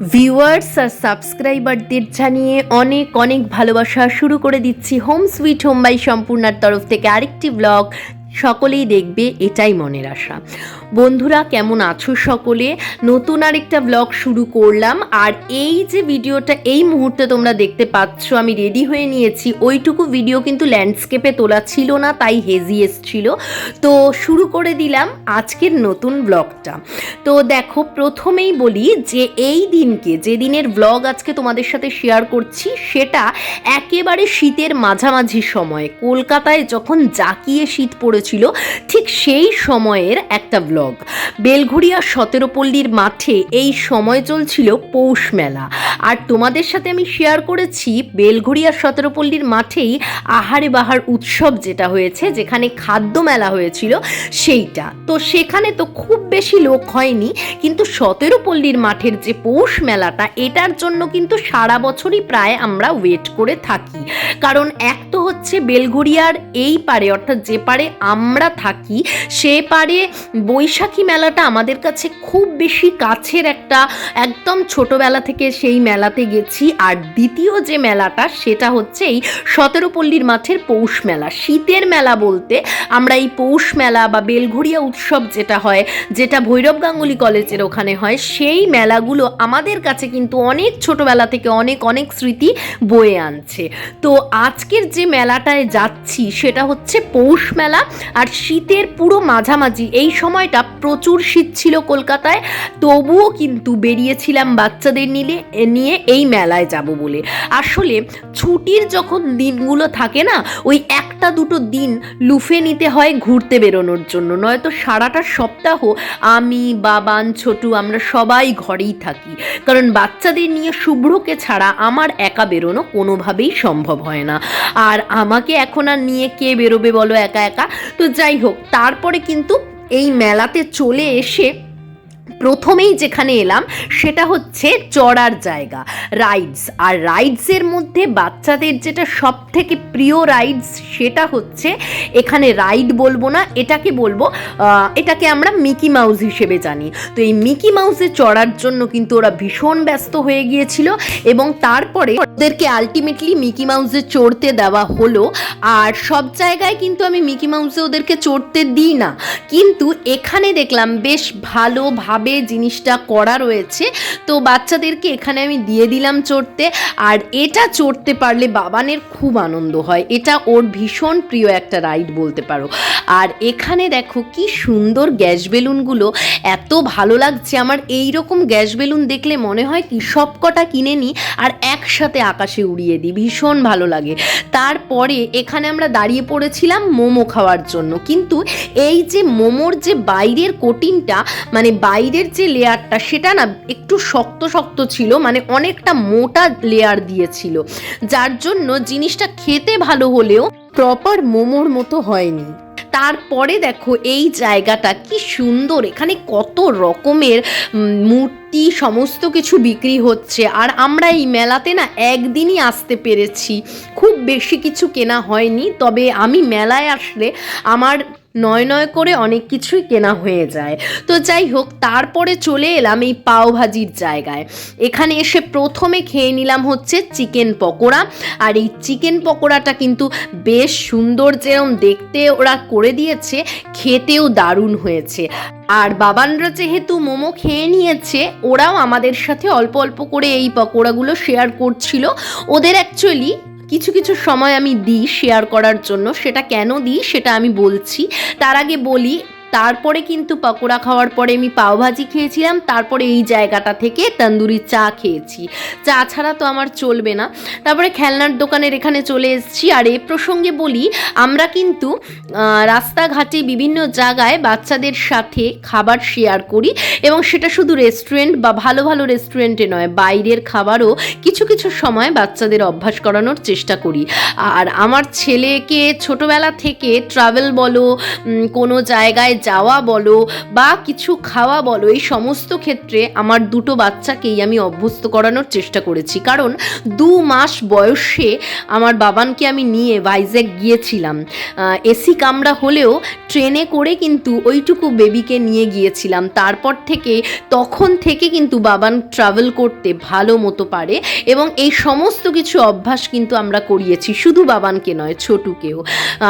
Viewers আর সাবস্ক্রাইবারদের জানিয়ে অনেক অনেক ভালোবাসা শুরু করে দিচ্ছি হোম সুইট হোম বাই সম্পূর্ণার তরফ থেকে আরেকটি ব্লগ সকলেই দেখবে, এটাই মনের আশা। বন্ধুরা, কেমন আছো সকলে? নতুন আরেকটা ব্লগ শুরু করলাম। আর এই যে ভিডিওটা, এই মুহূর্তে তোমরা দেখতে পাচ্ছ, আমি রেডি হয়ে নিয়েছি। ওইটুকু ভিডিও কিন্তু ল্যান্ডস্কেপে তোলা ছিল না, তাই হেজি এসছিল। তো শুরু করে দিলাম আজকের নতুন ব্লগটা তো দেখো, প্রথমেই বলি যে এই দিনকে, যে দিনের ব্লগ আজকে তোমাদের সাথে শেয়ার করছি, সেটা একেবারে শীতের মাঝামাঝি সময়। কলকাতায় যখন জাকিয়ে শীত পড়েছিল, ঠিক সেই সময়ের একটা ব্লগ বেলঘড়িয়া সতেরোপল্লীর মাঠে এই সময় চলছিল পৌষ মেলা। আর তোমাদের সাথে আমি শেয়ার করেছি বেলঘড়িয়া সতেরোপল্লীর মাঠেই আহারে বাহার উৎসব যেটা হয়েছে, যেখানে খাদ্য মেলা হয়েছিল সেইটা। তো সেখানে তো খুব বেশি লোক হয়নি, কিন্তু সতেরোপল্লীর মাঠের যে পৌষ মেলাটা, এটার জন্য কিন্তু সারা বছরই প্রায় আমরা ওয়েট করে থাকি। কারণ এক তো হচ্ছে বেলঘড়িয়ার এই পারে, অর্থাৎ যে পারে আমরা থাকি, সে পারে বৈশাখী মেলাটা আমাদের কাছে খুব বেশি কাছের একটা একদম ছোটবেলা থেকে সেই মেলাতে গেছি। আর দ্বিতীয় যে মেলাটা, সেটা হচ্ছে এই সতেরোপল্লীর মাঠের পৌষ মেলা। শীতের মেলা বলতে আমরা এই পৌষ মেলা বা বেলঘড়িয়া উৎসব যেটা হয়, যেটা ভৈরব গাঙ্গুলি কলেজের ওখানে হয়, সেই মেলাগুলো আমাদের কাছে কিন্তু অনেক ছোটবেলা থেকে অনেক অনেক স্মৃতি বয়ে আনছে। তো আজকের যে মেলাটায় যাচ্ছি, সেটা হচ্ছে পৌষ মেলা। আর শীতের পুরো মাঝামাঝি, এই সময়টা প্রচুর শীত ছিল কলকাতায়, তবুও কিন্তু বেরিয়েছিলাম বাচ্চাদের নিলে নিয়ে এই মেলায় যাব বলে। আসলে ছুটির যখন দিনগুলো থাকে না, ওই একটা দুটো দিন লুফে নিতে হয় ঘুরতে বেরোনোর জন্য। নয়তো সারাটা সপ্তাহ আমি, বাবান, ছোটু আমরা সবাই ঘরেই থাকি। কারণ বাচ্চাদের নিয়ে শুভ্রকে ছাড়া আমার একা বেরোনো কোনোভাবেই সম্ভব হয় না। আর আমাকে এখন আর নিয়ে কে বেরোবে বলো একা একা? তো যাই হোক, তারপরে কিন্তু এই মেলাতে চলে এসে প্রথমেই যেখানে এলাম, সেটা হচ্ছে চড়ার জায়গা। রাইডস আর রাইডসের মধ্যে বাচ্চাদের যেটা সব থেকে প্রিয় রাইডস সেটা হচ্ছে এখানে রাইড বলব না, এটাকে বলব এটাকে আমরা মিকি মাউস হিসেবে জানি। তো এই মিকি মাউসে চড়ার জন্য কিন্তু ওরা ভীষণ ব্যস্ত হয়ে গিয়েছিল এবং তারপরে ওদেরকে আলটিমেটলি মিকি মাউসে চড়তে দেওয়া হলো। আর সব জায়গায় কিন্তু আমি মিকি মাউসে ওদেরকে চড়তে দিই না। কিন্তু এখানে দেখলাম বেশ ভালোভাবে জিনিসটা করা রয়েছে। তো বাচ্চাদেরকে এখানে আমি দিয়ে দিলাম চড়তে। আর এটা চড়তে পারলে বাবানের খুব আনন্দ হয়। এটা ওর ভীষণ প্রিয় একটা রাইড বলতে পারো। আর এখানে দেখো কি সুন্দর গ্যাস বেলুনগুলো। এত ভালো লাগছে। আমার এই রকম গ্যাস বেলুন দেখলে মনে হয় কি সব কটা কিনে নিই আর একসাথে আকাশে উড়িয়ে দিই। ভীষণ ভালো লাগে। তারপরে এখানে আমরা দাঁড়িয়ে পড়েছিলাম মোমো খাওয়ার জন্য। কিন্তু এই যে মোমোর যে বাইরের কোটিনটা মানে বাইরের যে লেয়ারটা, সেটা না একটু শক্ত শক্ত ছিল মানে অনেকটা মোটা লেয়ার দিয়েছিল। যার জন্য জিনিসটা খেতে ভালো হলেও প্রপার মোমোর মতো হয়নি। তারপরে দেখো এই জায়গাটা কি সুন্দর, এখানে কত রকমের মূর্তি, সমস্ত কিছু বিক্রি হচ্ছে। আর আমরা এই মেলাতে না একদিনই আসতে পেরেছি। খুব বেশি কিছু কেনা হয়নি, তবে আমি মেলায় আসলে আমার নয় নয় করে অনেক কিছুই কেনা হয়ে যায়। তো যাই হোক, তারপরে চলে এলাম এই পাওভাজির জায়গায়। এখানে এসে প্রথমে খেয়ে নিলাম হচ্ছে চিকেন পকোড়া। আর এই চিকেন পকোড়াটা কিন্তু বেশ সুন্দর যেরম দেখতে ওরা করে দিয়েছে, খেতেও দারুণ হয়েছে। আর বাবানরা যেহেতু মোমো খেয়ে নিয়েছে, ওরাও আমাদের সাথে অল্প অল্প করে এই পকোড়াগুলো শেয়ার করছিল। ওদের অ্যাকচুয়ালি কিছু কিছু সময় আমি দিই শেয়ার করার জন্য, সেটা কেন দিই সেটা আমি বলছি। তার আগে বলি তারপরে কিন্তু পকোড়া খাওয়ার পরে আমি পাওভাজি খেয়েছিলাম, তারপরে এই জায়গাটা থেকে তন্দুরি চা খেয়েছি। চা ছাড়া তো আমার চলবে না। তারপরে খেলনার দোকানের এখানে চলে এসেছি, আর এ প্রসঙ্গে বলি, আমরা কিন্তু রাস্তাঘাটে বিভিন্ন জায়গায় বাচ্চাদের সাথে খাবার শেয়ার করি এবং সেটা শুধু রেস্টুরেন্ট বা ভালো ভালো রেস্টুরেন্টে নয়, বাইরের খাবারও কিছু কিছু সময় বাচ্চাদের অভ্যাস করানোর চেষ্টা করি। আর আমার ছেলেকে ছোটবেলা থেকে ট্রাভেল বলো কোনো জায়গায় যাওয়া বলো বা কিছু খাওয়া বলো, এই সমস্ত ক্ষেত্রে আমার দুটো বাচ্চাকেই আমি অভ্যস্ত করানোর চেষ্টা করেছি। কারণ দু মাস বয়সে আমার বাবানকে আমি নিয়ে ভাইজ্যাক গিয়েছিলাম। এসি কামরা হলেও ট্রেনে করে কিন্তু ওইটুকু বেবিকে নিয়ে গিয়েছিলাম। তারপর থেকে, তখন থেকে কিন্তু বাবান ট্রাভেল করতে ভালো মতো পারে এবং এই সমস্ত কিছু অভ্যাস কিন্তু আমরা করিয়েছি, শুধু বাবানকে নয়, ছোটুকেও।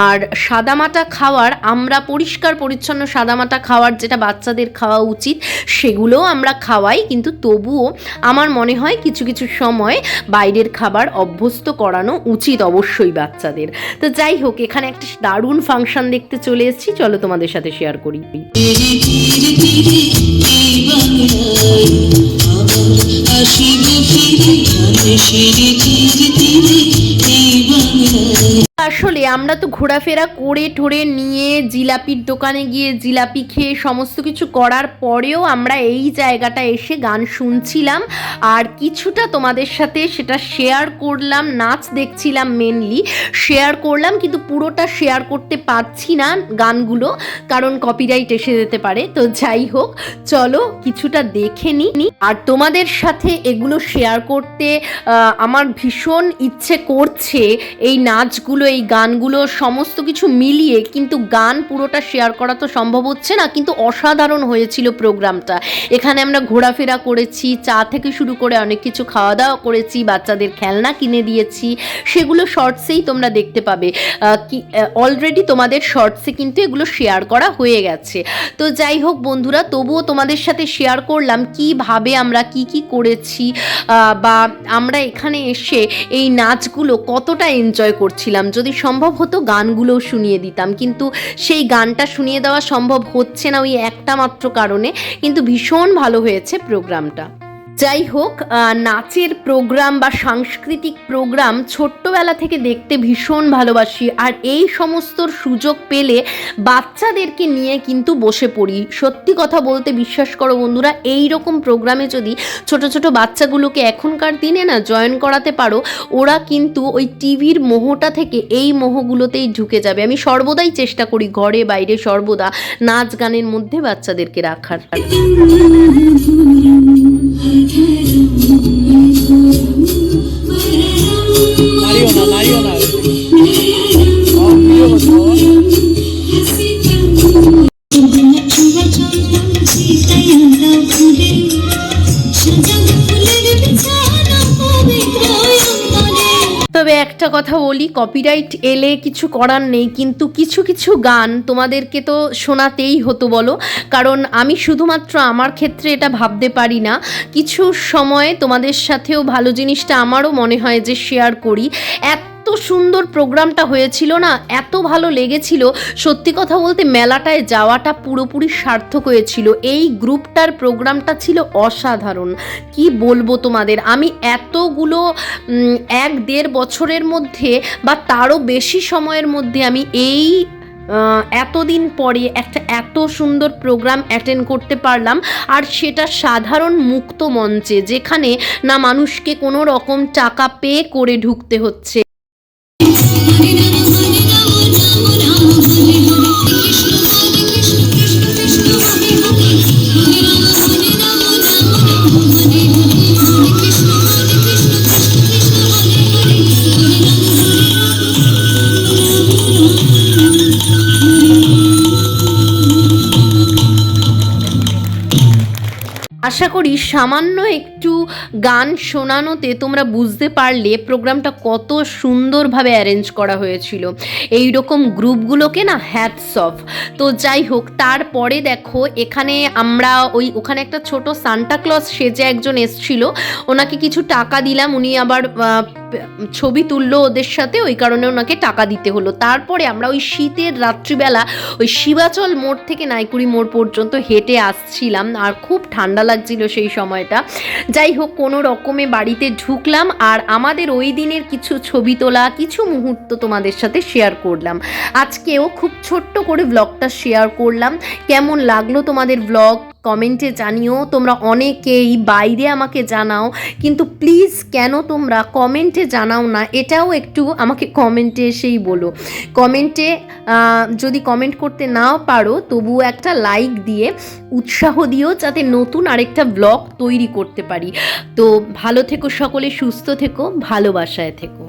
আর সাদামাটা খাওয়ার আমরা পরিষ্কার পরিচ্ছন্ন সাদামাটা খাওয়ার যেটা বাচ্চাদের খাওয়া উচিত, সেগুলোও আমরা খাওয়াই। কিন্তু তবুও আমার মনে হয় কিছু কিছু সময় বাইরের খাবার অভ্যস্ত করানো উচিত অবশ্যই বাচ্চাদের। তো যাই হোক, এখানে একটা দারুণ ফাংশন দেখতে চলে এসেছি। চলো তোমাদের সাথে শেয়ার করি। ফিরে ধীরে ধীরে এই বাংলায় আসলে আমরা তো ঘোরাফেরা করে ঠোরে নিয়ে জিলাপির দোকানে গিয়ে জিলাপি খেয়ে সমস্ত কিছু করার পরেও আমরা এই জায়গাটা এসে গান শুনছিলাম। আর কিছুটা তোমাদের সাথে সেটা শেয়ার করলাম, নাচ দেখছিলাম মেনলি শেয়ার করলাম কিন্তু পুরোটা শেয়ার করতে পারছি না গানগুলো, কারণ কপিরাইট এসে যেতে পারে। তো যাই হোক, চলো কিছুটা দেখে নিই আর তোমাদের সাথে এগুলো শেয়ার করতে আমার ভীষণ ইচ্ছে করছে এই নাচগুলো এই গানগুলো সমস্ত কিছু মিলিয়ে কিন্তু গান পুরোটা শেয়ার করা তো সম্ভব হচ্ছে না, কিন্তু অসাধারণ হয়েছিল প্রোগ্রামটা এখানে আমরা ঘোরাফেরা করেছি, চা থেকে শুরু করে অনেক কিছু খাওয়া দাওয়া করেছি, বাচ্চাদের খেলনা কিনে দিয়েছি, সেগুলো শর্টসেই তোমরা দেখতে পাবে। কি অলরেডি তোমাদের শর্টসে কিন্তু এগুলো শেয়ার করা হয়ে গেছে। তো যাই হোক বন্ধুরা, তবুও তোমাদের সাথে শেয়ার করলাম কীভাবে আমরা কি কি করেছি বা আমরা এখানে এসে এই নাচগুলো কতটা এনজয় করছিলাম। যদি সম্ভব হতো গানগুলোও শুনিয়ে দিতাম। কিন্তু সেই গানটা শুনিয়ে দেওয়া সম্ভব হচ্ছে না ওই একটা মাত্র কারণে। কিন্তু ভীষণ ভালো হয়েছে প্রোগ্রামটা। যাই হোক নাচের প্রোগ্রাম বা সাংস্কৃতিক প্রোগ্রাম ছোট্টবেলা থেকে দেখতে ভীষণ ভালোবাসি। আর এই সমস্ত সুযোগ পেলে বাচ্চাদেরকে নিয়ে কিন্তু বসে পড়ি। সত্যি কথা বলতে বিশ্বাস করো বন্ধুরা, এই রকম প্রোগ্রামে যদি ছোট ছোট বাচ্চাগুলোকে এখনকার দিনে না জয়েন করাতে পারো, ওরা কিন্তু ওই টিভির মোহটা থেকে এই মোহগুলোতেই ঢুকে যাবে। আমি সর্বদাই চেষ্টা করি ঘরে বাইরে সর্বদা নাচ গানের মধ্যে বাচ্চাদেরকে রাখার। একটা কথা বলি কপিরাইট এলে কিছু করার নেই, কিন্তু কিছু কিছু গান তোমাদেরকে তো শোনাতেই হতো বলো। কারণ আমি শুধুমাত্র আমার ক্ষেত্রে এটা ভাবতে পারি না। কিছু সময় তোমাদের সাথেও ভালো জিনিসটা আমারও মনে হয় যে শেয়ার করি। এত সুন্দর প্রোগ্রামটা হয়েছিল না? এত ভালো লেগেছিল। সত্যি কথা বলতে মেলাটায় যাওয়াটা পুরোপুরি সার্থক হয়েছিল। এই গ্রুপটার প্রোগ্রামটা ছিল অসাধারণ। কি বলব তোমাদের? আমি এতগুলো এক দেড় বছরের মধ্যে বা তারও বেশি সময়ের মধ্যে আমি এই এতদিন পরে একটা এত সুন্দর প্রোগ্রাম অ্যাটেন্ড করতে পারলাম। আর সেটা সাধারণ মুক্ত মঞ্চে, যেখানে না মানুষকে কোনো রকম টাকা পে করে ঢুকতে হচ্ছে। আশা করি সামান্য একটু গান শোনানোতে তোমরা বুঝতে পারলে প্রোগ্রামটা কত সুন্দরভাবে অ্যারেঞ্জ করা হয়েছিল। এই রকম গ্রুপগুলোকে না হ্যাটস অফ তো যাই হোক, তারপরে দেখো, এখানে আমরা ওই, ওখানে একটা ছোট সান্টা ক্লজ সেজে একজন এসছিল। ওনাকে কিছু টাকা দিলাম, উনি আবার ছবি তুললো ওদের সাথে, ওই কারণে ওনাকে টাকা দিতে হলো। তারপরে আমরা ওই শীতের রাত্রিবেলা ওই শিবাচল মোড় থেকে নাইকুড়ি মোড় পর্যন্ত হেঁটে আসছিলাম। আর খুব ঠান্ডা লাগছিল সেই সময়টা। যাই হোক, কোনো রকমে বাড়িতে ঢুকলাম আর আমাদের ওই দিনের কিছু ছবি তোলা, কিছু মুহূর্ত তোমাদের সাথে শেয়ার করলাম। আজকেও খুব ছোট্ট করে ব্লগটা শেয়ার করলাম। কেমন লাগল তোমাদের ব্লগ কমেন্টে জানিও, তোমরা অনেকেই বাইরে আমাকে জানাও, কিন্তু প্লিজ কেন তোমরা কমেন্টে জানাও না? এটাও একটু আমাকে কমেন্টে এসেই বলো। কমেন্টে যদি কমেন্ট করতে নাও পারো, তবুও একটা লাইক দিয়ে উৎসাহ দিও যাতে নতুন আরেকটা ব্লগ তৈরি করতে পারি। তো ভালো থেকো সকলে, সুস্থ থেকো, ভালোবাসায় থেকো।